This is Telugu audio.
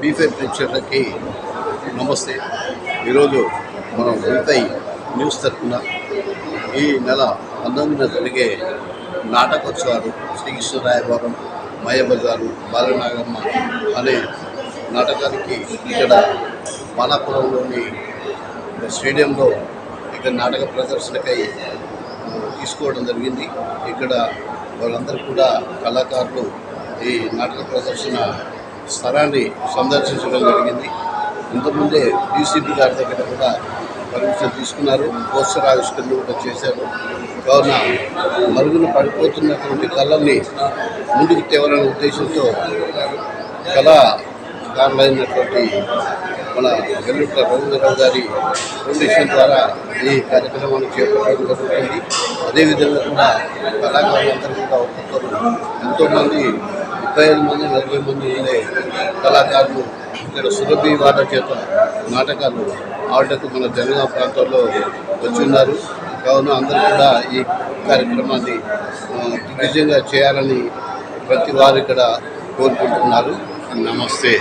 బీఫే ప్రేక్షకులకి నమస్తే. ఈరోజు మనం వితై న్యూస్ తరఫున ఈ నెల పంతొమ్మిదిన జరిగే నాటకోత్సవాలు శ్రీకృష్ణరాయవరం మయబజారు బాలనాగమ్మ అనే నాటకానికి ఇక్కడ బాలాపురంలోని స్టేడియంలో ఇక్కడ నాటక ప్రదర్శనకై తీసుకోవడం జరిగింది. ఇక్కడ వాళ్ళందరూ కూడా కళాకారులు ఈ నాటక ప్రదర్శన స్థలాన్ని సందర్శించడం జరిగింది. ఇంతకుముందే డీసీపీ గారి దగ్గర కూడా పర్మిషన్ తీసుకున్నారు. పోస్టర్ ఆవిష్కరణ కూడా చేశారు. కావున మరుగున పడిపోతున్నటువంటి కళల్ని ముందుకు తేవాలనే ఉద్దేశంతో కళాకారులైనటువంటి మన వెల్లుట్ల రవీంద్రరావు గారి ఫౌండేషన్ ద్వారా ఈ కార్యక్రమాన్ని చేపట్టడం జరుగుతుంది. అదేవిధంగా కూడా కళాకారులందరూ కూడా ఒక్కొక్కరు ఎంతోమంది ముప్పై ఐదు మంది నలభై మంది ఉండే కళాకారులు ఇక్కడ సురభి వాట చేత నాటకాలు ఆడటకు మన తెలంగాణ ప్రాంతంలో వచ్చి ఉన్నారు కావున అందరూ కూడా ఈ కార్యక్రమాన్ని ఆ, చేయాలని ప్రతి వారు ఇక్కడ కోరుకుంటున్నారు. నమస్తే.